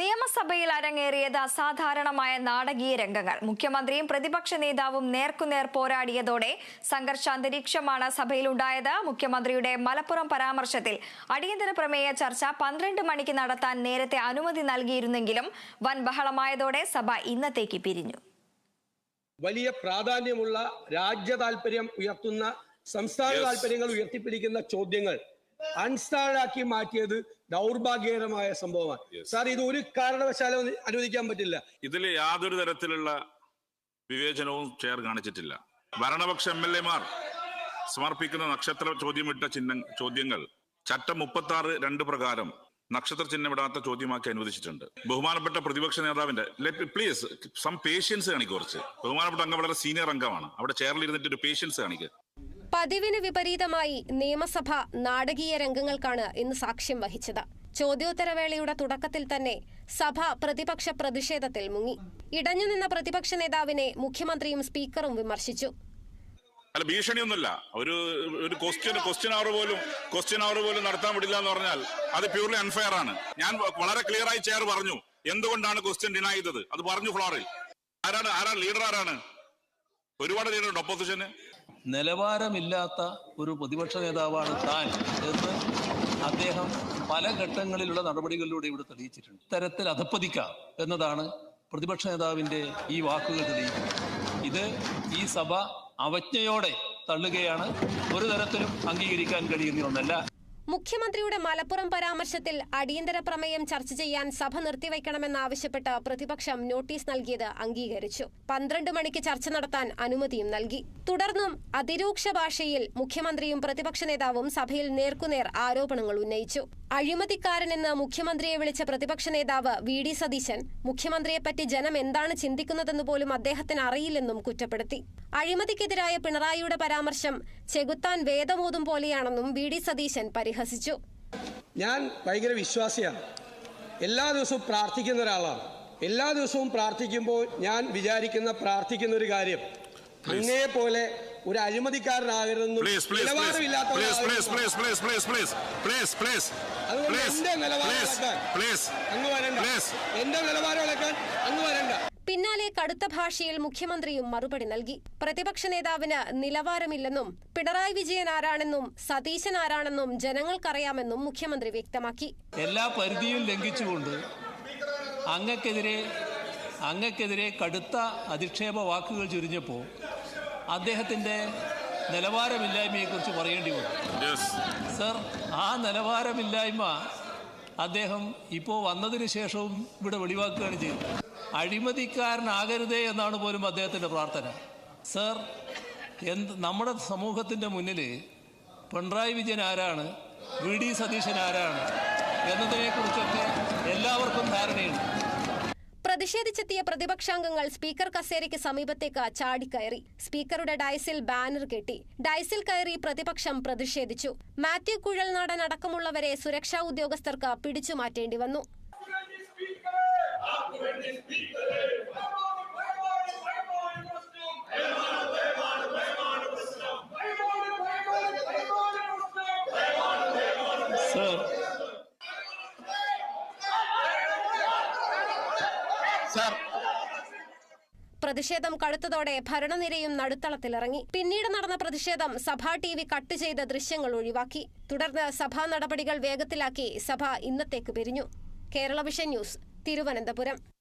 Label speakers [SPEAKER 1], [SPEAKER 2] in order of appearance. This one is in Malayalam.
[SPEAKER 1] നിയമസഭയിൽ അരങ്ങേറിയത് അസാധാരണമായ നാടകീയ രംഗങ്ങൾ. മുഖ്യമന്ത്രിയും പ്രതിപക്ഷ നേതാവും നേർക്കുനേർ പോരാടിയതോടെ സംഘർഷാന്തരീക്ഷമാണ് സഭയിലുണ്ടായത്. മുഖ്യമന്ത്രിയുടെ മലപ്പുറം പരാമർശത്തിൽ അടിയന്തര പ്രമേയ ചർച്ച പന്ത്രണ്ട് മണിക്ക് നടത്താൻ നേരത്തെ അനുമതി നൽകിയിരുന്നെങ്കിലും വൻ ബഹളമായതോടെ സഭ ഇന്നത്തേക്ക് പിരിഞ്ഞു.
[SPEAKER 2] വലിയ പ്രാധാന്യമുള്ള രാജ്യ താല്പര്യം ഉയർത്തുന്ന സംസ്ഥാന. താല്പര്യങ്ങൾ ഉയർത്തിപ്പിടിക്കുന്ന ചോദ്യങ്ങൾ അൺസ്റ്റാർഡാക്കി മാറ്റിയത് ദൗർഭാഗ്യകരമായ സംഭവമാണ്. സാർ ഇത് ഒരു കാരണവശാലും അനുവദിക്കാൻ പറ്റില്ല.
[SPEAKER 3] ഇതിൽ യാതൊരു തരത്തിലുള്ള വിവേചനവും ചെയർ കാണിച്ചിട്ടില്ല. ഭരണപക്ഷ എം എൽ എമാർ സമർപ്പിക്കുന്ന നക്ഷത്ര ചോദ്യമിട്ട ചിഹ്ന ചോദ്യങ്ങൾ ചട്ടം മുപ്പത്തി ആറ് രണ്ട് പ്രകാരം നക്ഷത്ര ചിഹ്നമിടാത്ത ചോദ്യമാക്കി അനുവദിച്ചിട്ടുണ്ട്. ബഹുമാനപ്പെട്ട പ്രതിപക്ഷ നേതാവിന്റെ പ്ലീസ് സം പേഷ്യൻസ് കാണിക്കും കുറച്ച്. ബഹുമാനപ്പെട്ട അംഗം വളരെ സീനിയർ അംഗമാണ്. അവിടെ ചെയറിൽ ഇരുന്നിട്ട് ഒരു പേഷ്യൻസ് കാണിക്കുക
[SPEAKER 4] പതിവിന് വിപരീതമായി നിയമസഭ നാടകീയ രംഗങ്ങൾക്കാണ് ഇന്ന് സാക്ഷ്യം വഹിച്ചത്. ചോദ്യോത്തരവേളയുടെ തുടക്കത്തിൽ തന്നെ സഭ പ്രതിപക്ഷ പ്രതിഷേധത്തിൽ മുങ്ങി. ഇടഞ്ഞുനിന്ന പ്രതിപക്ഷ നേതാവിനെ മുഖ്യമന്ത്രിയും സ്പീക്കറും വിമർശിച്ചു.
[SPEAKER 3] അല്ല ഭീഷണിയൊന്നുമില്ല. ഒരു ഒരു ക്വസ്റ്റ്യൻ ക്വസ്റ്റ്യൻ അവർ പോലും ക്വസ്റ്റ്യൻ അവർ പോലും നടത്താൻ പറ്റില്ല എന്ന് പറഞ്ഞാൽ അത് പ്യൂർലി അൺഫെയർ ആണ്. ഞാൻ വളരെ ക്ലിയർ ആയി ചെയർ പറഞ്ഞു. എന്തുകൊണ്ടാണ് ക്വസ്റ്റ്യൻ ഡിനൈ ചെയ്തത്? അത് പറഞ്ഞു ഫ്ലോറിൽ ആരാണ് ആരാണ് ലീഡർ ആരാണ്? ഒരുപാട് ലീഡർ ഉണ്ട് ഒപ്പോസിഷന്
[SPEAKER 5] നിലവാരമില്ലാത്ത ഒരു പ്രതിപക്ഷ നേതാവാണ് താൻ. എന്ന് അദ്ദേഹം പല ഘട്ടങ്ങളിലുള്ള നടപടികളിലൂടെ ഇവിടെ തെളിയിച്ചിട്ടുണ്ട്. ഇത്തരത്തിൽ അധപ്പതിക്കാം എന്നതാണ് പ്രതിപക്ഷ നേതാവിന്റെ ഈ വാക്കുകൾ തെളിയിക്കുന്നത്. ഇത് ഈ സഭ അവജ്ഞയോടെ തള്ളുകയാണ്. ഒരു തരത്തിലും അംഗീകരിക്കാൻ കഴിയുന്ന ഒന്നല്ല.
[SPEAKER 4] മുഖ്യമന്ത്രിയുടെ മലപ്പുറം പരാമർശത്തിൽ അടിയന്തര പ്രമേയം ചർച്ച ചെയ്യാൻ സഭ നിർത്തിവെക്കണമെന്നാവശ്യപ്പെട്ട് പ്രതിപക്ഷം നോട്ടീസ് നൽകിയത് അംഗീകരിച്ചു. പന്ത്രണ്ട് മണിക്ക് ചർച്ച നടത്താൻ അനുമതിയും നൽകി. തുടർന്നും അതിരൂക്ഷ ഭാഷയിൽ മുഖ്യമന്ത്രിയും പ്രതിപക്ഷ നേതാവും സഭയിൽ നേർക്കുനേർ ആരോപണങ്ങൾ ഉന്നയിച്ചു. അഴിമതിക്കാരനെന്ന് മുഖ്യമന്ത്രിയെ വിളിച്ച പ്രതിപക്ഷ നേതാവ് വി ഡി സതീശൻ മുഖ്യമന്ത്രിയെപ്പറ്റി ജനം എന്താണ് ചിന്തിക്കുന്നതെന്ന് പോലും അദ്ദേഹത്തിന് അറിയില്ലെന്നും കുറ്റപ്പെടുത്തി. അഴിമതിക്കെതിരായ പിണറായിയുടെ പരാമർശം ചെകുത്താൻ വേദമോതും പോലെയാണെന്നും വി ഡി സതീശൻ പരിഹസിച്ചു.
[SPEAKER 2] ഞാൻ ഭയങ്കര വിശ്വാസിയാണ്. എല്ലാ ദിവസവും പ്രാർത്ഥിക്കുന്ന ഒരാളാണ്. എല്ലാ ദിവസവും പ്രാർത്ഥിക്കുമ്പോൾ ഞാൻ വിചാരിക്കുന്ന പ്രാർത്ഥിക്കുന്ന ഒരു കാര്യം. അങ്ങയെ പോലെ ഒരു അഴിമതിക്കാരനാകരുതെന്നും
[SPEAKER 3] പ്ലീസ് പ്ലീസ്
[SPEAKER 2] നിലവാരമില്ലാത്ത
[SPEAKER 3] please please
[SPEAKER 2] ഒരാളാകരുതെന്നും
[SPEAKER 3] please please please please please please
[SPEAKER 2] അതുകൊണ്ട്
[SPEAKER 3] പ്ലീസ്
[SPEAKER 2] എന്റെ നിലവാരം
[SPEAKER 3] പ്ലീസ്
[SPEAKER 2] ഇളക്കാൻ
[SPEAKER 3] പ്ലീസ്
[SPEAKER 2] അങ്ങ് വരണ്ട.
[SPEAKER 3] പ്ലീസ്
[SPEAKER 2] എന്റെ നിലവാരം ഇളക്കാൻ അങ്ങ് വരണ്ട.
[SPEAKER 4] പിന്നാലെ കടുത്ത ഭാഷയിൽ മുഖ്യമന്ത്രിയും മറുപടി നൽകി. പ്രതിപക്ഷ നേതാവിന് നിലവാരമില്ലെന്നും പിണറായി വിജയൻ ആരാണെന്നും സതീശൻ ആരാണെന്നും ജനങ്ങൾക്കറിയാമെന്നും മുഖ്യമന്ത്രി വ്യക്തമാക്കി.
[SPEAKER 5] എല്ലാ പരിധിയും ലംഘിച്ചുകൊണ്ട് അങ്ങക്കെതിരെ അങ്ങക്കെതിരെ കടുത്ത അധിക്ഷേപ വാക്കുകൾ ചുരിഞ്ഞപ്പോൾ അദ്ദേഹത്തിന്റെ നിലവാരമില്ലായ്മയെക്കുറിച്ച് പറയേണ്ടി വന്നു.
[SPEAKER 3] യെസ്
[SPEAKER 5] സർ ആ നിലവാരമില്ലായ്മ അദ്ദേഹം ഇപ്പോൾ വന്നതിന് ശേഷവും ഇവിടെ വെളിവാക്കുകയാണ് ചെയ്തത്. അഴിമതിക്കാരനാകരുതേ എന്നാണ് പോലും അദ്ദേഹത്തിന്റെ പ്രാർത്ഥന. സർ എന്ത് നമ്മുടെ സമൂഹത്തിന്റെ മുന്നിൽ പിണറായി വിജയൻ ആരാണ് വി ഡി സതീശൻ ആരാണ് എന്നതിനെക്കുറിച്ചൊക്കെ എല്ലാവർക്കും ധാരണയുണ്ട്.
[SPEAKER 4] പ്രതിഷേധിച്ചെത്തിയ പ്രതിപക്ഷാംഗങ്ങൾ സ്പീക്കർ കസേരയ്ക്ക് സമീപത്തേക്ക് ചാടിക്കയറി സ്പീക്കറുടെ ഡയസിൽ ബാനർ കെട്ടി. ഡയസിൽ കയറി പ്രതിപക്ഷം പ്രതിഷേധിച്ചു. മാത്യു കുഴൽനാടൻ അടക്കമുള്ളവരെ സുരക്ഷാ ഉദ്യോഗസ്ഥർക്ക് പിടിച്ചു മാറ്റേണ്ടി വന്നു. പ്രതിഷേധം കടുത്തതോടെ ഭരണനിരയും നടുത്തളത്തിലിറങ്ങി. പിന്നീട് നടന്ന പ്രതിഷേധം സഭാ ടി വി കട്ട് ചെയ്ത ദൃശ്യങ്ങൾ ഒഴിവാക്കി. തുടർന്ന് സഭാ നടപടികൾ വേഗത്തിലാക്കി സഭ ഇന്നത്തേക്ക് പിരിഞ്ഞു. Kerala vision news Thiruvananthapuram.